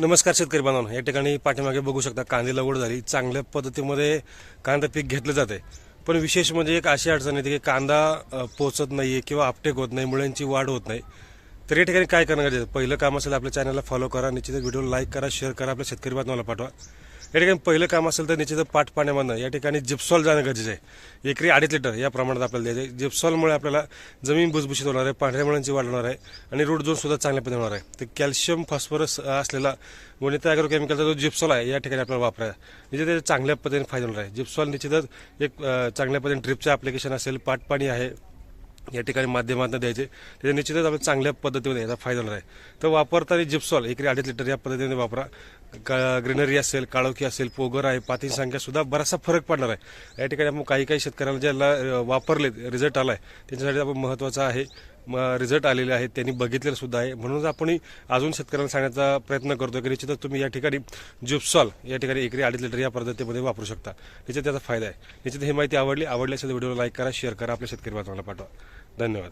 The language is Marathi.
नमस्कार शेतकरी बांधवांनो. या ठिकाणी पाठीमागे बघू शकता कांदी लागवड झाली. चांगल्या पद्धतीमध्ये कांदा पीक घेतलं जाते. पण विशेष म्हणजे एक अशी अडचण येते की कांदा पोचत नाही आहे किंवा आपटेक होत नाही मुळ्यांची वाढ होत नाही. तर या ठिकाणी काय करणं गरजेचं पहिलं काम असेल आपल्या चॅनलला फॉलो करा. निश्चितच व्हिडिओ लाईक करा शेअर करा. आपल्या शेतकरी बांधवाला पाठवा. या ठिकाणी पहिलं काम असेल तर निश्चित पाठ पाण्यामधनं या ठिकाणी जिप्सॉल जाणं गरजेचं आहे. एकरी अडीच लिटर या प्रमाणात आपल्याला द्यायचं आहे. जिप्सॉलमुळे आपल्याला जमीन भुसभुशीत होणार आहे पांढऱ्या मुळांची वाढ होणार आहे आणि रोड जोन सुद्धा चांगल्या पद्धतीने होणार आहे. तर कॅल्शियम फॉस्फरस असलेला वनिता अॅग्रो केमिकलचा जो जिप्सॉल आहे या ठिकाणी आपल्याला वापरायचा निश्चित म्हणजे त्याचा चांगल्या पद्धतीने फायदा होणार आहे. जिप्सॉल निश्चितच एक चांगल्या पद्धतीने ड्रिपचं ॲप्लिकेशन असेल पाटपाणी आहे या ठिकाणी माध्यमातून द्यायचे. त्याच्या निश्चितच आपल्याला चांगल्या पद्धतीने याचा फायदा होणार आहे. तर वापरताना जिप्सॉल एकरी अडीच लिटर या पद्धतीने वापरा. का ग्रीनरी असेल काळोखी असेल पोगर आहे पातीची संख्या सुद्धा बराचसा फरक पडणार आहे. या ठिकाणी आपण काही काही शेतकऱ्यांना ज्याला वापरलेत वापरले रिझल्ट आला आहे त्यांच्यासाठी आपण महत्त्वाचा आहे. रिझल्ट आलेले आहेत त्यांनी बघितलेलं सुद्धा आहे. म्हणूनच आपण अजून शेतकऱ्यांना सांगण्याचा प्रयत्न करतो की निश्चितच तुम्ही या ठिकाणी जिप्सॉल या ठिकाणी एकरी अडीच लिटर या पद्धतीमध्ये वापरू शकता. निश्चित त्याचा फायदा आहे. निश्चित ही माहिती आवडली आवडली व्हिडिओला व्हिडिओ लाईक करा शेअर करा आपल्या शेतकरी बांधवांना पाठवा. धन्यवाद.